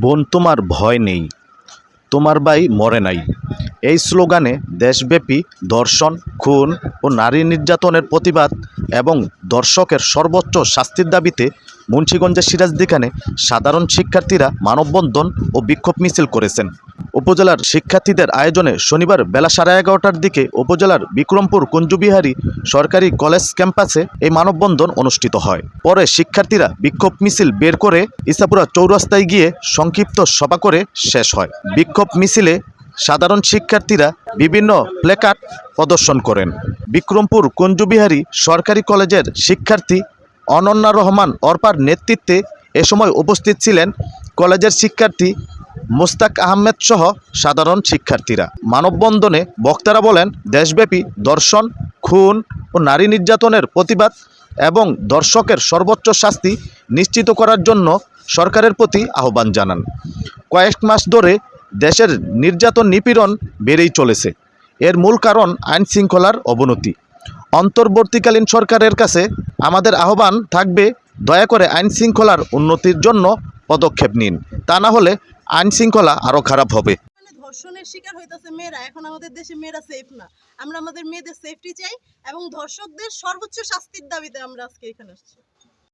বোন, তোমার ভয় নেই। তোমার ভাই মরে নাই। এই স্লোগানে দেশব্যাপী ধর্ষণ খুন ও নারী নির্যাতনের প্রতিবাদ এবং দর্শকের সর্বোচ্চ শাস্তির দাবিতে মুন্সীগঞ্জের সিরাজদিখানে সাধারণ শিক্ষার্থীরা মানববন্ধন ও বিক্ষোভ মিছিল করেছেন। উপজেলার শিক্ষার্থীদের আয়োজনে শনিবার বেলা সাড়ে এগারোটার দিকে উপজেলার বিক্রমপুর কুঞ্জবিহারী সরকারি কলেজ ক্যাম্পাসে এই মানববন্ধন অনুষ্ঠিত হয়। পরে শিক্ষার্থীরা বিক্ষোভ মিছিল বের করে ইসাপুরা চৌরাস্তায় গিয়ে সংক্ষিপ্ত সভা করে শেষ হয়। বিক্ষোভ মিছিলে সাধারণ শিক্ষার্থীরা বিভিন্ন প্লেকার্ড প্রদর্শন করেন। বিক্রমপুর কুঞ্জবিহারী সরকারি কলেজের শিক্ষার্থী অনন্যা রহমান অর্পার নেতৃত্বে এ সময় উপস্থিত ছিলেন কলেজের শিক্ষার্থী মোস্তাক আহমেদ সহ সাধারণ শিক্ষার্থীরা। মানববন্ধনে বক্তারা বলেন, দেশব্যাপী দর্শন, খুন ও নারী নির্যাতনের প্রতিবাদ এবং দর্শকের সর্বোচ্চ শাস্তি নিশ্চিত করার জন্য সরকারের প্রতি আহ্বান জানান। কয়েক মাস ধরে দেশের নির্যাতন নিপীড়ন বেড়েই চলেছে। এর মূল কারণ আইন শৃঙ্খলার অবনতি। অন্তর্বর্তীকালীন সরকারের কাছে আমাদের আহ্বান থাকবে, দয়া করে আইন শৃঙ্খলার উন্নতির জন্য পদক্ষেপ নিন। তা না হলে আইন শৃঙ্খলা আরও খারাপ হবে। মানে ধর্ষণের শিকার হইতেছে মেয়েরা, এখন আমাদের দেশে মেয়েরা সেফ না। আমরা আমাদের মেয়েদের সেফটি চাই এবং ধর্ষকদের সর্বোচ্চ শাস্তির দাবিতে আমরা আজকে এখানে আসছি।